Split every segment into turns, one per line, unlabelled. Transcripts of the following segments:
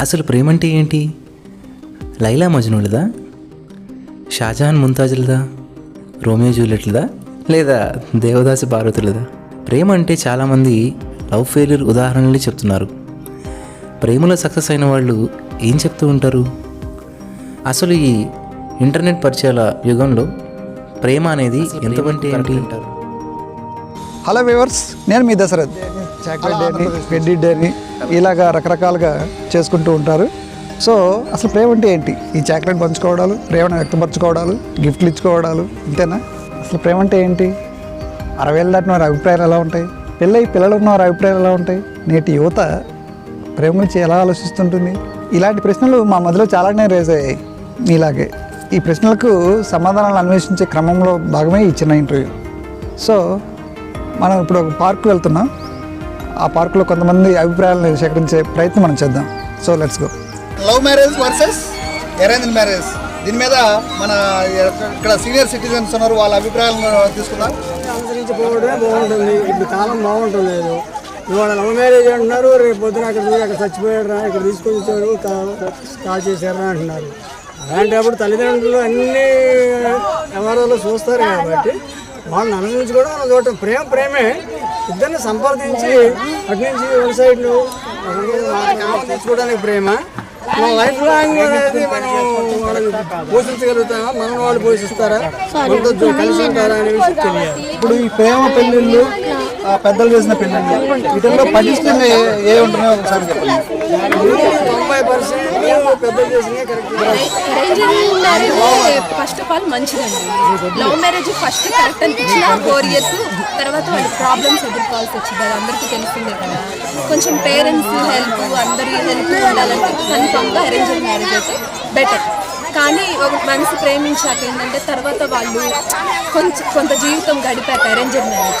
అసలు ప్రేమ అంటే ఏంటి? లైలా మజ్నులదా షాజహాన్ ముంతాజులదా? రోమియో జూలియట్లదా? లేదా దేవదాసి పార్వతులదా? ప్రేమ అంటే చాలామంది లవ్ ఫెయిల్యూర్ ఉదాహరణలు చెప్తున్నారు. ప్రేమలో సక్సెస్ అయిన వాళ్ళు ఏం చెప్తూ ఉంటారు? అసలు ఈ ఇంటర్నెట్ పరిచయాల యుగంలో ప్రేమ అనేది ఎంతమంటే ఏంటి?
హలో వ్యూవర్స్ నేను మీ దశరథ్. చాక్లెట్ డేని ఇలాగా రకరకాలుగా చేసుకుంటూ ఉంటారు. సో అసలు ప్రేమ అంటే ఏంటి? ఈ చాక్లెట్ పంచుకోవడాలు ప్రేమను వ్యక్తపరచుకోవడాలు గిఫ్ట్లు ఇచ్చుకోవడాలు ఇంతేనా అసలు ప్రేమ అంటే ఏంటి? అరవేళ్ళు దాటిన వారి అభిప్రాయాలు ఎలా ఉంటాయి? పెళ్ళై పిల్లలు ఉన్న వారి అభిప్రాయాలు ఎలా ఉంటాయి? నేటి యువత ప్రేమ గురించి ఎలా ఆలోచిస్తుంటుంది? ఇలాంటి ప్రశ్నలు మా మధ్యలో చాలానే రేజ్ అయ్యాయి. ఇలాగే ఈ ప్రశ్నలకు సమాధానాలు అన్వేషించే క్రమంలో భాగమే ఈ చిన్న ఇంటర్వ్యూ సో మనం ఇప్పుడు ఒక పార్క్ వెళ్తున్నాం. ఆ పార్కులో కొంతమంది అభిప్రాయాలను సేకరించే ప్రయత్నం మనం చేద్దాం. So let's go love marriage versus arrange marriage దీని మీద మన ఇక్కడ సీనియర్ సిటిజన్స్ ఉన్నారు వాళ్ళ అభిప్రాయాలను తీసుకుందాం.
అనుసరించిపోవడమే బాగుంటుంది. ఇప్పుడు కాలం బాగుంటలేదు ఇవాళ లవ్ మ్యారేజ్ అంటున్నారు రేపు పొద్దున అక్కడ అక్కడ చచ్చిపోయాడు రా ఇక్కడ తీసుకొని వచ్చారు కాల్ చేశారు అంటున్నారు. అలాంటప్పుడు తల్లిదండ్రులు అన్ని వ్యవహారాలు చూస్తారు కాబట్టి వాళ్ళని అనుభవించుకోవడం మనం చూడటం ప్రేమ ప్రేమే. ఇద్దరిని సంపాదించి అటు నుంచి వన్ సైడ్ తెచ్చుకోవడానికి ప్రేమ. మన లైఫ్ లాంగ్ అనేది మనం పోషించగలుగుతామా? మనం వాళ్ళు పోషిస్తారా? కలిసి ఉంటారా అనే విషయం తెలియాలి.
ఇప్పుడు ఈ ప్రేమ పెళ్ళిళ్ళు పెద్దలు చేసిన పెళ్ళిళ్ళు వీటిల్లో పటిష్టంగా ఏ ఉంటున్నాయో ఒకసారి చెప్పండి.
తొంభై percent
arrange marriage first of all మంచిదండి. లవ్ మ్యారేజ్ ఫస్ట్ కరెక్ట్ అనిపించిన ఫోర్ ఇయర్స్ తర్వాత వాళ్ళు ప్రాబ్లమ్స్ ఎదుర్కోవాల్సి వచ్చింది. అది అందరికీ తెలిసిందే కదా. కొంచెం పేరెంట్స్ హెల్ప్ అందరి హెల్ప్ ఉండాలంటే కన్ఫామ్గా అరేంజ్ మ్యారేజ్ అయితే బెటర్ కానీ ఒక మనసు ప్రేమించాక ఏంటంటే తర్వాత వాళ్ళు కొంచెం కొంత జీవితం గడిపాక అరేంజ్ మ్యారేజ్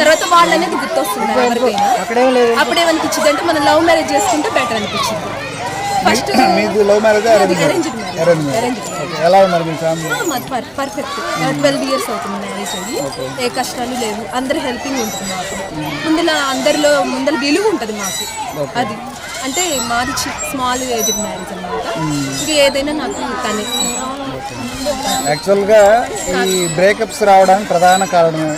తర్వాత వాళ్ళు అనేది గుర్తొస్తున్నారు ఎవరికైనా అప్పుడేమనిపించింది అంటే మనం లవ్ మ్యారేజ్ చేసుకుంటే బెటర్ అనిపించింది. ఫస్ట్
మీది లవ్ మ్యారేజ్ అరేంజ్
అరేంజ్
ఎలా ఉన్నారు మీ ఫ్యామిలీ
మాది పర్ పర్ఫెక్ట్ ట్వెల్వ్ ఇయర్స్ అవుతుంది మ్యారేజ్ అయ్యి ఏ కష్టాలు లేవు. అందరు హెల్పింగ్ ఉంటుంది మాకు. ముందుల అందరిలో ముందర విలువ ఉంటుంది మాకు. అది. అంటే మాది స్మాల్ ఏజ్ మ్యారేజ్ అనమాట ఇది ఏదైనా నాకు తనే.
యాక్చువల్గా ఈ బ్రేకప్స్ రావడానికి ప్రధాన కారణం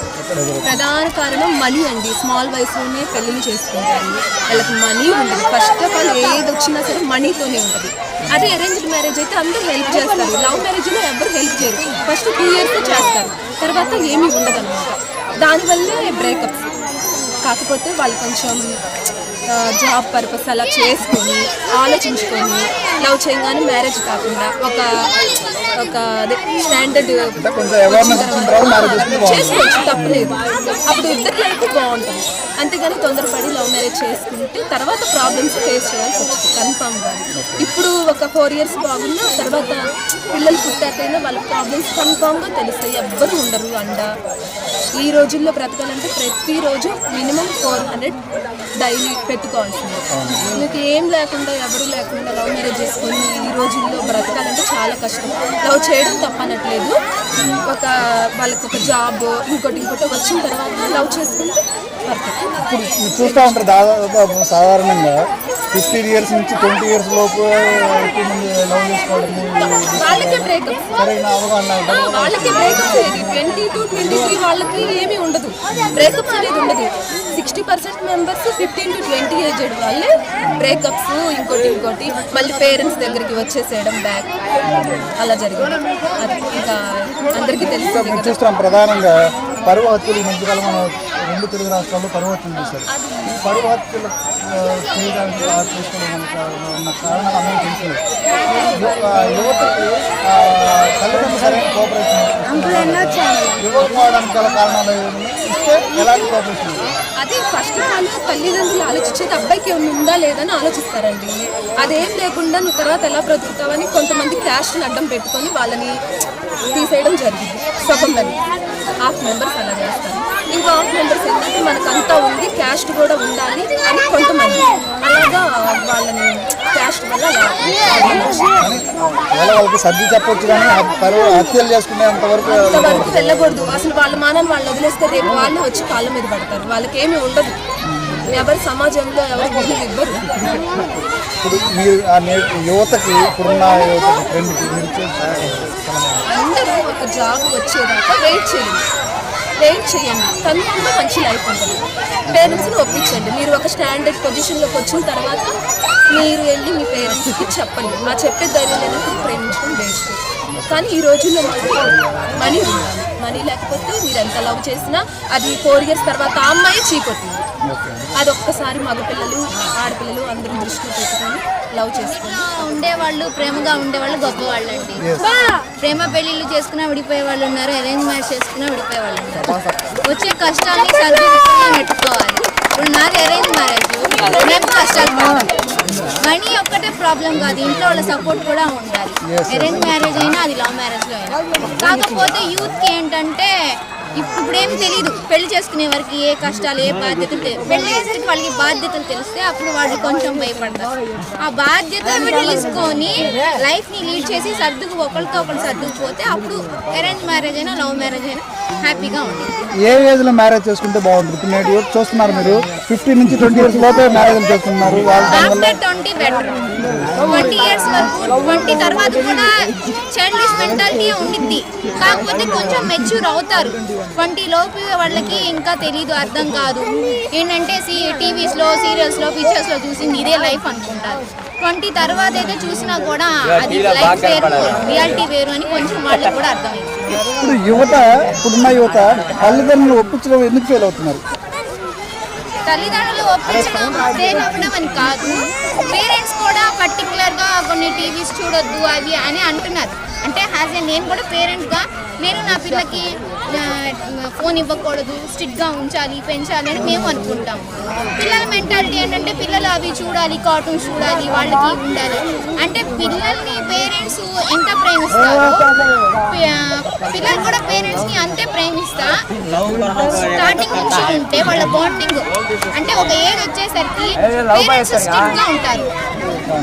ప్రధాన కారణం మనీ అండి. స్మాల్ వయసులోనే పెళ్ళిళ్ళు చేసుకుంటారు. వాళ్ళకి మనీ ఉండదు ఫస్ట్ ఆఫ్ ఆల్ ఏది వచ్చినా సరే మనీతోనే ఉంటుంది. అదే అరేంజ్డ్ మ్యారేజ్ అయితే అందరూ హెల్ప్ చేస్తారు. లవ్ మ్యారేజ్లో ఎవరు హెల్ప్ చేయరు. ఫస్ట్ టూ ఇయర్స్ చేస్తారు. తర్వాత ఏమీ ఉండదు అనమాట దానివల్లే బ్రేకప్స్. కాకపోతే వాళ్ళు కొంచెం జాబ్ పర్పస్ అలా చేసుకొని ఆలోచించుకొని లవ్ చేయగానే మ్యారేజ్ కాకుండా ఒక ఒక స్టాండర్డ్ చేసుకోవచ్చు తప్పలేదు. అప్పుడు ఇద్దరు లైఫ్ బాగుంటుంది. అంతేగాని తొందరపడి లవ్ మ్యారేజ్ చేసుకుంటే తర్వాత ప్రాబ్లమ్స్ ఫేస్ చేయాల్సి వచ్చింది కన్ఫామ్గా. ఇప్పుడు ఒక ఫోర్ ఇయర్స్ బాగున్నా తర్వాత పిల్లలు పుట్టాకైనా వాళ్ళ ప్రాబ్లమ్స్ కన్ఫామ్గా తెలుస్తాయి. ఎవ్వరు ఉండరు అండ. ఈ రోజుల్లో బ్రతకాలంటే ప్రతిరోజు మినిమం ఫోర్ హండ్రెడ్ డైలీ పెట్టుకోవాల్సిందే. మీకు ఏం లేకుండా ఎవరు లేకుండా లవ్ మ్యారేజ్ చేసుకొని ఈ రోజుల్లో బ్రతకాలంటే చాలా కష్టం. లవ్ చేయడం తప్పనట్లేదు. ఒక వాళ్ళకి ఒక జాబ్ ఇంకోటి ఇంకోటి వచ్చిన తర్వాత లవ్ చేసుకుంటే పర్ఫెక్ట్
ఇప్పుడు చూస్తూ ఉంటారు దాదాపు సాధారణంగా ఫిఫ్టీన్ ఇయర్స్ నుంచి ట్వంటీ ఇయర్స్ లోపు ఎక్కువ మంది లవ్
వాళ్ళకే బ్రేకప్
సరైన అవగాహన.
వాళ్ళకి బ్రేకప్స్ అనేది ట్వంటీ టు ట్వంటీ త్రీ వాళ్ళకి ఏమీ ఉండదు. బ్రేకప్స్ అనేది ఉండదు. Sixty percent members fifteen to twenty aged వాళ్ళే బ్రేకప్స్ ఇంకోటి ఇంకోటి. మళ్ళీ పేరెంట్స్ దగ్గరికి వచ్చేసేయడం బ్యాక్ అలా జరిగింది. అది ఇంకా అందరికీ కదా.
చూస్తున్నాం ప్రధానంగా పరువు హత్యలు ఈ మధ్యకాలం రెండు తెలుగు రాష్ట్రాల్లో పరువు హత్యలు చూశారు. ఈ పరువు హత్యలు ఆ, చేయడానికి ఆ చేసుకోవడం ఉన్న కారణాలు అందరూ తెలిసింది యువతకి తల్లిదండ్రులు కోఆపరేషన్ ఇవ్వకపోవడానికి గల కారణాలు ఇస్తే ఎలాంటి కోఆపరేషన్
అదే ఫస్ట్ వాళ్ళు తల్లిదండ్రులు ఆలోచించేది అబ్బాయికి ఏమైనా ఉందా లేదని ఆలోచిస్తారండి. అదేం లేకుండా నువ్వు తర్వాత ఎలా బ్రతుకుతావని కొంతమంది క్యాష్ని అడ్డం పెట్టుకొని వాళ్ళని తీసేయడం జరిగింది. సగం మంది హాఫ్ మెంబర్స్ అలా చేస్తారు. ఇంకో హాఫ్ మెంబర్స్ ఏంటంటే మనకు అంతా ఉంది క్యాస్ట్ కూడా ఉండాలి అని కొంతమంది. అలాగా వాళ్ళని క్యాస్ట్ వల్ల
వాళ్ళకి సర్ది చెప్పొచ్చు కానీ ఆ పరువు హత్యలు చేసుకునేంత వరకు
అంతవరకు వెళ్ళకూడదు. అసలు వాళ్ళ మానని వాళ్ళు వదిలేస్తే రేపు వాళ్ళే వచ్చి కాళ్ళ మీద పడతారు. వాళ్ళకి ఏమీ ఉండదు. ఎవరు సమాజంలో ఎవరు ఇవ్వరు.
ఇప్పుడు మీరు యువతకి ఇప్పుడున్న యువతకి
అందరూ ఒక జాబ్ వచ్చేదాకా వెయిట్ చేయండి. వెయిట్ చేయండి? కన్ఫర్మ్గా మంచి లైఫ్ ఉంటుంది. పేరెంట్స్ని ఒప్పించండి. మీరు ఒక స్టాండర్డ్ పొజిషన్లోకి వచ్చిన తర్వాత మీరు వెళ్ళి మీ పేరెంట్స్కి చెప్పండి. మా చెప్పే ధైర్యం లేనప్పుడు ప్రేమించడం వేస్ట్ కానీ ఈ రోజుల్లో మనీ ఉండాలి. మనీ లేకపోతే మీరు ఎంత లవ్ చేసినా అది ఫోర్ ఇయర్స్ తర్వాత ఆ అమ్మాయి చీకొట్టింది. అది ఒక్కసారి మగపిల్లలు ఆడపిల్లలు అందరూ దృష్టిలో పెట్టుకొని లవ్ చేసుకోండి
ఉండేవాళ్ళు ప్రేమగా ఉండేవాళ్ళు గొప్పవాళ్ళు అండి ప్రేమ పెళ్ళిళ్ళు చేసుకున్నా విడిపోయే వాళ్ళు ఉన్నారు అరేంజ్ మ్యారేజ్ చేసుకున్నా విడిపోయే వాళ్ళు ఉన్నారు వచ్చే కష్టాన్ని సరిదిద్దుకుని నెట్టుకోవాలి ఇప్పుడు నాది అరేంజ్ మ్యారేజ్ కష్టాలు మనీ ఒక్కటే ప్రాబ్లం కాదు ఇంట్లో వాళ్ళ సపోర్ట్ కూడా ఉండాలి. అరేంజ్ మ్యారేజ్ అయినా అది లవ్ మ్యారేజ్లో అయినా. కాకపోతే యూత్కి ఏంటంటే ఇప్పుడు తెలియదు పెళ్ళి చేసుకునే వారికి ఏ కష్టాలు ఏ బాధ్యతలు తెలియదు పెళ్ళి అయ్యేసరికి వాళ్ళకి బాధ్యతలు తెలిస్తే అప్పుడు వాళ్ళు కొంచెం భయపడతారు. ఆ బాధ్యతలు తీసుకొని లైఫ్ని లీడ్ చేసి సర్దుకు ఒకరితో ఒకరు సర్దుకుపోతే అప్పుడు అరేంజ్ మ్యారేజ్ అయినా లవ్ మ్యారేజ్ అయినా హ్యాపీగా ఉంటుంది.
ఏ ఏజ్లో మ్యారేజ్ చేసుకుంటే బాగుంటుంది? ఇప్పుడు నేటి యూత్ చూస్తున్నారు మీరు. ఫిఫ్టీన్ నుంచి ట్వంటీ ఇయర్స్ లోపే marriage
after twenty better. Twenty years వరకు ట్వంటీ తర్వాత కూడా చైల్డిష్ మెంటాలిటీ ఉండిద్ది. కాకపోతే కొంచెం మెచ్యూర్ అవుతారు. ట్వంటీ లోపు వాళ్ళకి ఇంకా తెలీదు అర్థం కాదు. ఏంటంటే సి టీవీస్లో సీరియల్స్లో పిక్చర్స్లో చూసింది ఇదే లైఫ్ అనుకుంటారు. ట్వంటీ తర్వాత అయితే చూసినా కూడా అది లైఫ్ వేరు రియాలిటీ వేరు అని కొంచెం వాళ్ళకి కూడా అర్థమైంది
ఇప్పుడు యువత ఇప్పుడున్న యువత తల్లిదండ్రులు ఒప్పించడం ఎందుకు ఫెయిల్ అవుతున్నారు?
తల్లిదండ్రులు ఒప్పించడం ఫెయిల్ అవ్వడం అని కాదు. పర్టికులర్గా కొన్ని టీవీస్ చూడొద్దు అవి అని అంటున్నారు. అంటే హ్యాజ్ ఏ నేను కూడా పేరెంట్గా నేను నా పిల్లకి ఫోన్ ఇవ్వకూడదు స్ట్రిక్ట్గా ఉంచాలి పెంచాలి అని మేము అనుకుంటాం. పిల్లల మెంటాలిటీ ఏంటంటే పిల్లలు అవి చూడాలి కార్టూన్స్ చూడాలి వాళ్ళకి ఉండాలి. అంటే పిల్లల్ని పేరెంట్స్ ఎంత ప్రేమిస్తారో పిల్లలు కూడా పేరెంట్స్ని అంతే ప్రేమిస్తా. స్టార్టింగ్ నుంచి ఉంటే వాళ్ళ బాండింగ్ అంటే ఒక ఏజ్ వచ్చేసరికి పేరెంట్స్ స్ట్రిక్ట్గా ఉంటారు.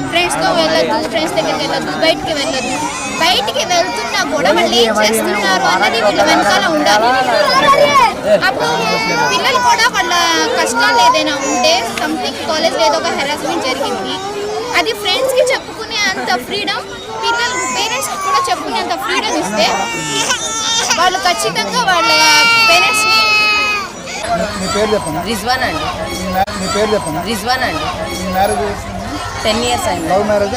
ఫ్రెండ్స్తో వెళ్ళొద్దు ఫ్రెండ్స్ దగ్గరికి వెళ్ళొద్దు బయటికి వెళ్ళొద్దు. బయటికి వెళ్తున్నా కూడా వాళ్ళు ఏం చేస్తున్నారు అన్నది వీళ్ళ వెనకాల ఉండాలి. అప్పుడు పిల్లలు కూడా వాళ్ళ కష్టాలు ఏదైనా ఉంటే సంథింగ్ కాలేజ్ ఏదో ఒక హెరాస్మెంట్ జరిగింది. అది ఫ్రెండ్స్కి చెప్పుకునే అంత ఫ్రీడమ్ పిల్లలు పేరెంట్స్కి కూడా చెప్పుకునే అంత ఫ్రీడమ్ ఇస్తే వాళ్ళు ఖచ్చితంగా వాళ్ళ పేరెంట్స్ని
మీ పేరు చెప్పండి
రిజ్వాన్ అండి.
మీ మ్యా- మీ పేరు చెప్పండి
రిజ్వాన్ అండి.
మీ మ్యారేజ్ చేసింది
టెన్ ఇయర్స్ అయింది.
లవ్ మ్యారేజ్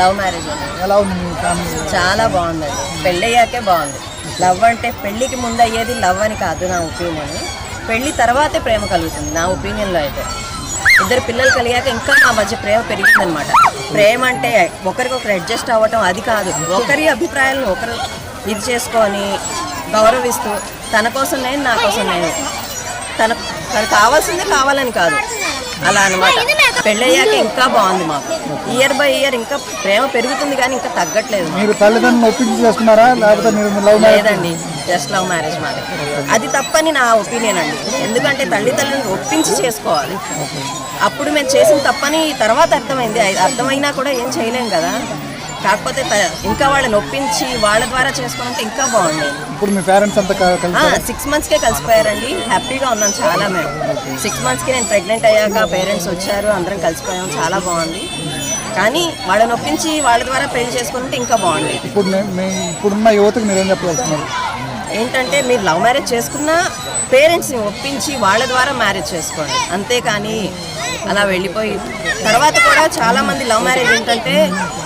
లవ్ మ్యారేజ్
ఎలా ఉంది మీ ఫ్యామిలీ
చాలా బాగుందండి పెళ్ళి అయ్యాకే బాగుంది. లవ్ అంటే పెళ్ళికి ముందు అయ్యేది లవ్ అని కాదు నా ఒపీనియన్ పెళ్ళి తర్వాతే ప్రేమ కలుగుతుంది నా ఒపీనియన్లో అయితే. ఇద్దరు పిల్లలు కలిగాక ఇంకా మా మధ్య ప్రేమ పెరిగిందనమాట ప్రేమ అంటే ఒకరికొకరు అడ్జస్ట్ అవ్వటం అది కాదు. ఒకరి అభిప్రాయాలను ఒకరు ఇది చేసుకొని గౌరవిస్తూ తన కోసం నేను నా కోసం నేను. తన తనకు కావాల్సిందే కావాలని కాదు. అలా అనమాట పెళ్ళయ్యాక ఇంకా బాగుంది మాకు. ఇయర్ బై ఇయర్ ఇంకా ప్రేమ పెరుగుతుంది కానీ ఇంకా తగ్గట్లేదు
మీరు తల్లిదండ్రులు ఒప్పించి చేసుకున్నారా? లేకపోతే మీరు లవ్ మ్యారేజ్
లేదండి జస్ట్ లవ్ మ్యారేజ్ మాది. అది తప్పని నా ఒపీనియన్ అండి. ఎందుకంటే తల్లిదండ్రులను ఒప్పించి చేసుకోవాలి. అప్పుడు మేము చేసిన తప్పని తర్వాత అర్థమైంది. అర్థమైనా కూడా ఏం చేయలేం కదా. కాకపోతే త- ఇంకా వాళ్ళని ఒప్పించి వాళ్ళ ద్వారా చేసుకోవాలంటే ఇంకా బాగుంది.
ఇప్పుడు మీ పేరెంట్స్ అంతా క- కలిసి
సిక్స్ మంత్స్కే కలిసిపోయారండి. హ్యాపీగా ఉన్నాం చాలా మేము. సిక్స్ మంత్స్కి నేను ప్రెగ్నెంట్ అయ్యాక పేరెంట్స్ వచ్చారు అందరం కలిసిపోయాం. చాలా బాగుంది. కానీ వాళ్ళని ఒప్పించి వాళ్ళ ద్వారా పెళ్ళి చేసుకుంటే ఇంకా బాగుంది
ఇప్పుడు ఇప్పుడున్న యువతకు మీరేం చెప్పగలుగుతున్నారు?
ఏంటంటే మీరు లవ్ మ్యారేజ్ చేసుకున్నా పేరెంట్స్ని ఒప్పించి వాళ్ళ ద్వారా మ్యారేజ్ చేసుకోండి. అంతేకాని అలా వెళ్ళిపోయి తర్వాత కూడా చాలా మంది లవ్ మ్యారేజ్ ఏంటంటే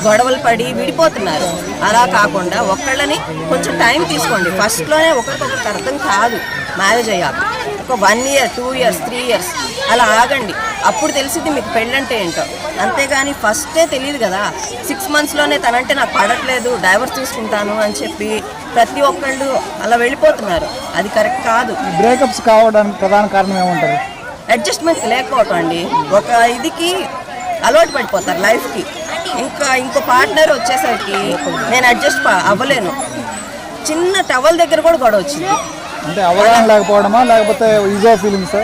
గొడవలు పడి విడిపోతున్నారు. అలా కాకుండా ఒక్కళ్ళని కొంచెం టైం తీసుకోండి. ఫస్ట్లోనే ఒకరికొకరికి అర్థం కాదు మ్యారేజ్ అయ్యాక. ఒక one year two years three years అలా ఆగండి. అప్పుడు తెలిసింది మీకు పెళ్ళంటే ఏంటో. అంతేగాని ఫస్టే తెలియదు కదా. సిక్స్ మంత్స్లోనే తనంటే నాకు పడట్లేదు డైవర్స్ తీసుకుంటాను అని చెప్పి ప్రతి ఒక్కళ్ళు అలా వెళ్ళిపోతున్నారు. అది కరెక్ట్ కాదు.
బ్రేకప్స్ కావడానికి ప్రధాన కారణం ఏమంటారు?
అడ్జస్ట్మెంట్ లేకపోవటం అండి ఒక ఇదికి అలవాటు పడిపోతారు లైఫ్కి ఇంకా ఇంకో పార్ట్నర్ వచ్చేసరికి నేను అడ్జస్ట్ అవ్వలేను. చిన్న టవల్ దగ్గర కూడా గొడవ వచ్చింది.
అంటే అవగాహన లేకపోవడమా? లేకపోతే ఈజో ఫీలింగ్స్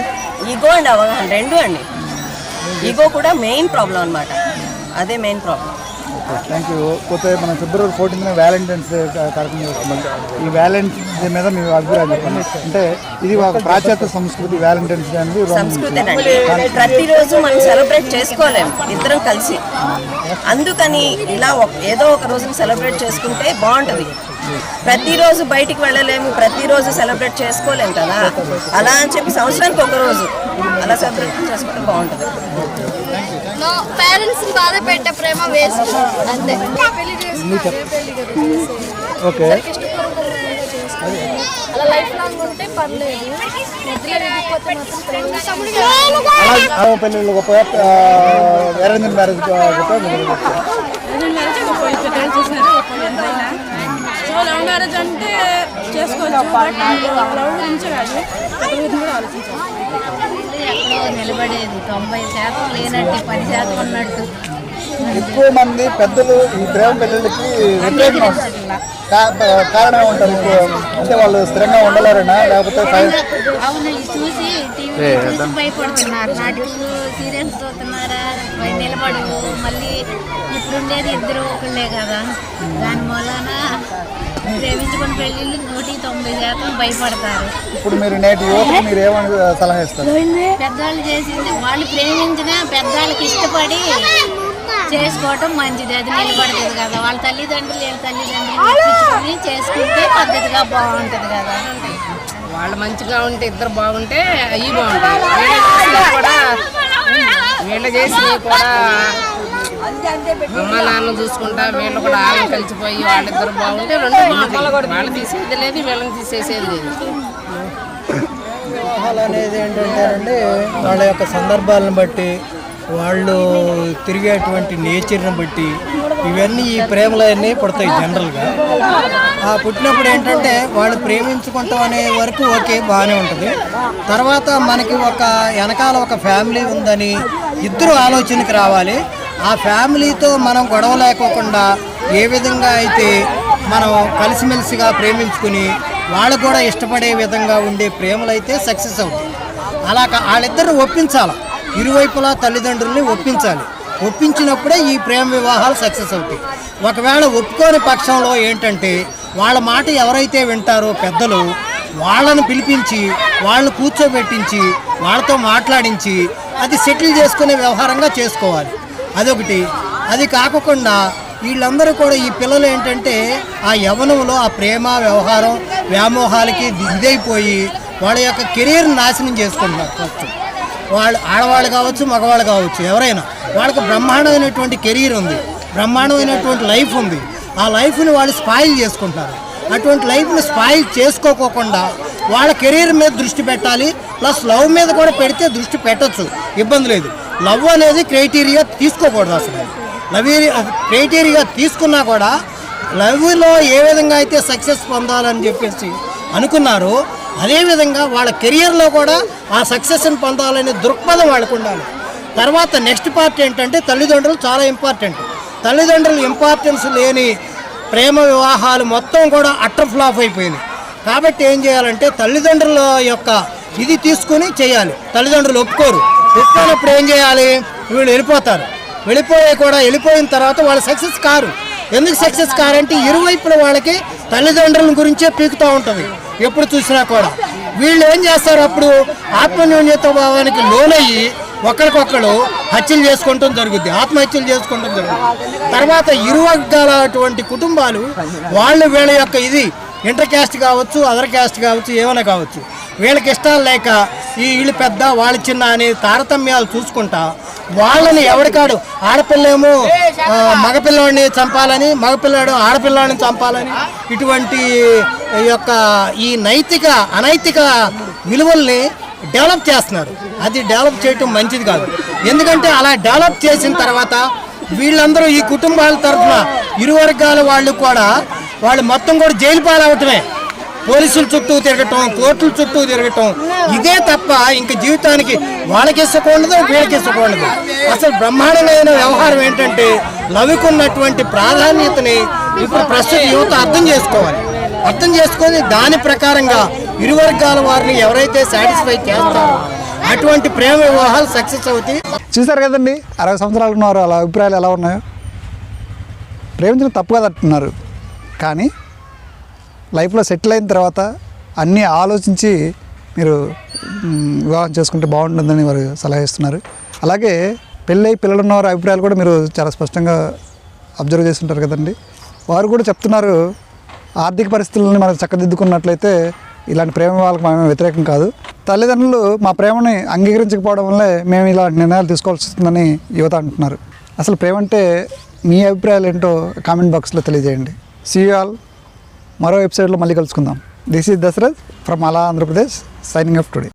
ఈగో అండ్ అవగాహన రెండు అండి. ఈగో కూడా మెయిన్ ప్రాబ్లం అన్నమాట. అదే మెయిన్ ప్రాబ్లం
థ్యాంక్ యూ పోతే మనం ఫిబ్రవరి ఫోర్టీన్త్ వ్యాలంటైన్స్ డే కార్యక్రమం చేస్తున్నాం ఈ వ్యాలంటైన్స్ డే మీద మీ అభిప్రాయం చెప్పండి. అంటే ఇది ఒక పాశ్చాత్య సంస్కృతి వ్యాలంటైన్స్ డే అనేది
ప్రతిరోజు మనం సెలబ్రేట్ చేసుకోలేం. ఇద్దరం కలిసి. అందుకని ఇలా ఏదో ఒక రోజున సెలబ్రేట్ చేసుకుంటే బాగుంటుంది. ప్రతిరోజు బయటికి వెళ్ళలేము ప్రతిరోజు సెలబ్రేట్ చేసుకోలేము కదా. అలా అని చెప్పి సంవత్సరానికి ఒక రోజు అలా సెలబ్రేట్ చేసుకుంటే బాగుంటుంది.
పేరెంట్స్ బాధ పెట్టే ప్రేమ వేస్ట్. అంతే. పెళ్ళి
ఓకే.
అలా లైఫ్ లాంగ్ ఉంటే పర్లేదు. మధ్యలో విడిపోతే మాత్రం ప్రేమ
అలా అలా పెళ్ళిళ్ళు గొప్ప అరేంజ్ మ్యారేజ్ గొప్ప
లవ్ మ్యారేజ్ అంటే చేసుకోవచ్చు బట్ లవ్ గురించి కాదు. ఒకరి గురించి కూడా ఆలోచించాలి
ఎక్కడో నిలబడేది. తొంభై శాతం లేనట్టు పది శాతం ఉన్నట్టు.
ఎక్కువ మంది పెద్దలు ఈ ప్రేమ పెళ్ళిళ్ళకి వ్యతిరేకం కారణం ఉంటారు. అంటే వాళ్ళు స్థిరంగా ఉండలేరనా? లేకపోతే ఫై-
అవును ఇది చూసి టీవీ చూసి భయపడుతున్నారు. నాటికలు సీరియల్స్ చూస్తున్నారా పోయి నిలబడవు మళ్ళీ ఇప్పుడు ఉండేది ఇద్దరు ఒకళ్ళే కదా. దాని మూలాన ప్రేమించుకుని పెళ్ళిళ్ళు నూటి తొంభై శాతం భయపడతారు.
ఇప్పుడు మీరు నేటి యువతకు మీరు ఏమని సలహా ఇస్తారు?
పెద్దవాళ్ళు చేసింది వాళ్ళు ప్రేమించిన పెద్దవాళ్ళకి ఇష్టపడి చేసుకోవటం మంచిది. అది నిలబడుతుంది కదా. వాళ్ళ తల్లిదండ్రులు వీళ్ళ తల్లిదండ్రులు చేసుకుంటే పద్ధతిగా బాగుంటుంది కదా.
వాళ్ళు మంచిగా ఉంటే ఇద్దరు బాగుంటే అవి బాగుంటాయి. వీళ్ళు కూడా వీళ్ళు చేసినవి కూడా అమ్మ నాన్న చూసుకుంటా వీళ్ళు కూడా ఆలం కలిసిపోయి వాళ్ళిద్దరు బాగుంటే రెండు బాగుంటాయి వాళ్ళు తీసేది లేదు వీళ్ళని తీసేసేది లేదు.
వివాహాలు అనేది ఏంటంటే వాళ్ళ యొక్క సందర్భాలను బట్టి వాళ్ళు తిరిగేటువంటి నేచర్ని బట్టి ఇవన్నీ ఈ ప్రేమలు అన్నీ పుడతాయి జనరల్గా. ఆ పుట్టినప్పుడు ఏంటంటే వాళ్ళు ప్రేమించుకుంటాం అనే వరకు ఓకే బాగానే ఉంటుంది. తర్వాత మనకి ఒక వెనకాల ఒక ఫ్యామిలీ ఉందని ఇద్దరు ఆలోచనకి రావాలి. ఆ ఫ్యామిలీతో మనం గొడవ లేకోకుండా ఏ విధంగా అయితే మనం కలిసిమెలిసిగా ప్రేమించుకుని వాళ్ళు కూడా ఇష్టపడే విధంగా ఉండే ప్రేమలు అయితే సక్సెస్ అవుతాయి. అలా వాళ్ళిద్దరిని ఒప్పించాలి. ఇరువైపులా తల్లిదండ్రుల్ని ఒప్పించాలి. ఒప్పించినప్పుడే ఈ ప్రేమ వివాహాలు సక్సెస్ అవుతాయి. ఒకవేళ ఒప్పుకోని పక్షంలో ఏంటంటే వాళ్ళ మాట ఎవరైతే వింటారో పెద్దలు వాళ్ళను పిలిపించి వాళ్ళని కూర్చోబెట్టించి వాళ్ళతో మాట్లాడించి అది సెటిల్ చేసుకునే వ్యవహారంగా చేసుకోవాలి. అదొకటి. అది కాకుండా వీళ్ళందరూ కూడా ఈ పిల్లలు ఏంటంటే ఆ యవనంలో ఆ ప్రేమ వ్యవహారం వ్యామోహాలకి ఇదైపోయి వాళ్ళ యొక్క కెరీర్ నాశనం చేసుకుంటున్నారు ఫస్ట్. వాళ్ళు ఆడవాళ్ళు కావచ్చు మగవాళ్ళు కావచ్చు ఎవరైనా. వాళ్ళకి బ్రహ్మాండమైనటువంటి కెరీర్ ఉంది. బ్రహ్మాండమైనటువంటి లైఫ్ ఉంది. ఆ లైఫ్ని వాళ్ళు స్పాయిల్ చేసుకుంటారు అటువంటి లైఫ్ని స్పాయిల్ చేసుకోకోకుండా వాళ్ళ కెరీర్ మీద దృష్టి పెట్టాలి. ప్లస్ లవ్ మీద కూడా పెడితే దృష్టి పెట్టచ్చు. ఇబ్బంది లేదు. లవ్ అనేది క్రైటీరియా తీసుకోకూడదు అసలు. లవ్ క్రైటీరియా తీసుకున్నా కూడా లవ్లో ఏ విధంగా అయితే సక్సెస్ పొందాలని చెప్పేసి అనుకున్నారో అదేవిధంగా వాళ్ళ కెరియర్లో కూడా ఆ సక్సెస్ని పొందాలనే దృక్పథం వాళ్ళకు ఉండాలి. తర్వాత నెక్స్ట్ పార్ట్ ఏంటంటే తల్లిదండ్రులు చాలా ఇంపార్టెంట్. తల్లిదండ్రులు ఇంపార్టెన్స్ లేని ప్రేమ వివాహాలు మొత్తం కూడా అట్టర్ ఫ్లాప్ అయిపోయినాయి కాబట్టి ఏం చేయాలంటే తల్లిదండ్రుల యొక్క ఇది తీసుకుని చేయాలి. తల్లిదండ్రులు ఒప్పుకోరు. ఒప్పుకోనప్పుడు ఏం చేయాలి? వీళ్ళు వెళ్ళిపోతారు. వెళ్ళిపోయి కూడా వెళ్ళిపోయిన తర్వాత వాళ్ళు సక్సెస్ కారు. ఎందుకు సక్సెస్ కారంటే ఇరువైపుల వాళ్ళకి తల్లిదండ్రుల గురించే పీకుతూ ఉంటుంది. ఎప్పుడు చూసినా కూడా. వీళ్ళు ఏం చేస్తారు అప్పుడు? ఆత్మన్యూన్యత భావానికి లోనయ్యి ఒకరికొకరు హత్యలు చేసుకుంటాం జరుగుద్ది. ఆత్మహత్యలు చేసుకుంటాం జరుగుతుంది తర్వాత ఇరు అటువంటి కుటుంబాలు వాళ్ళు వీళ్ళ యొక్క ఇది. ఇంటర్ క్యాస్ట్ కావచ్చు అదర్ క్యాస్ట్ కావచ్చు ఏమైనా కావచ్చు. వీళ్ళకి ఇష్టాలు లేక ఈ వీళ్ళు పెద్ద వాళ్ళ చిన్న అనే తారతమ్యాలు చూసుకుంటా వాళ్ళని ఎవరికాడు? ఆడపిల్లేమో ఆ, మగపిల్లవాడిని చంపాలని మగపిల్లాడు ఆడపిల్లాడిని చంపాలని ఇటువంటి ఈ యొక్క ఈ నైతిక అనైతిక విలువల్ని డెవలప్ చేస్తున్నారు. అది డెవలప్ చేయటం మంచిది కాదు. ఎందుకంటే అలా డెవలప్ చేసిన తర్వాత వీళ్ళందరూ ఈ కుటుంబాల తరఫున ఇరు వర్గాల వాళ్ళు కూడా వాళ్ళు మొత్తం కూడా జైలు పాలవటమే. పోలీసుల చుట్టూ తిరగటం కోర్టుల చుట్టూ తిరగటం ఇదే తప్ప ఇంక జీవితానికి వాళ్ళకి ఇష్టకూడదు వీళ్ళకి ఇష్టకూడదు అసలు బ్రహ్మాండమైన వ్యవహారం ఏంటంటే లవ్కున్నటువంటి ప్రాధాన్యతని ఇప్పుడు ప్రస్తుత యువత అర్థం చేసుకోవాలి. అర్థం చేసుకొని దాని ప్రకారంగా ఇరు వర్గాల వారిని ఎవరైతే సాటిస్ఫై చేస్తారో అటువంటి ప్రేమ వివాహాలు సక్సెస్ అవుతాయి.
చూసారు కదండి అరవై సంవత్సరాలు ఉన్నారు అలా అభిప్రాయాలు ఎలా ఉన్నాయో? ప్రేమించడం తప్పు కదా అంటున్నారు కానీ లైఫ్లో సెటిల్ అయిన తర్వాత అన్నీ ఆలోచించి మీరు వివాహం చేసుకుంటే బాగుంటుందని వారు సలహా ఇస్తున్నారు. అలాగే పెళ్ళై పిల్లలు ఉన్న వారి అభిప్రాయాలు కూడా మీరు చాలా స్పష్టంగా అబ్జర్వ్ చేస్తుంటారు కదండి. వారు కూడా చెప్తున్నారు ఆర్థిక పరిస్థితులను మనం చక్కదిద్దుకున్నట్లయితే ఇలాంటి ప్రేమ వాళ్ళకి మేము వ్యతిరేకం కాదు. తల్లిదండ్రులు మా ప్రేమని అంగీకరించకపోవడం వల్లే మేము ఇలాంటి నిర్ణయాలు తీసుకోవాల్సి వస్తుందని యువత అంటున్నారు. అసలు ప్రేమ అంటే మీ అభిప్రాయాలు ఏంటో కామెంట్ బాక్స్లో తెలియజేయండి. సీ ఆల్ మరో వెబ్సైట్లో మళ్ళీ కలుసుకుందాం. దిస్ ఈజ్ దశరథ్ ఫ్రమ్ అలా ఆంధ్రప్రదేశ్ సైనింగ్ ఆఫ్ టుడే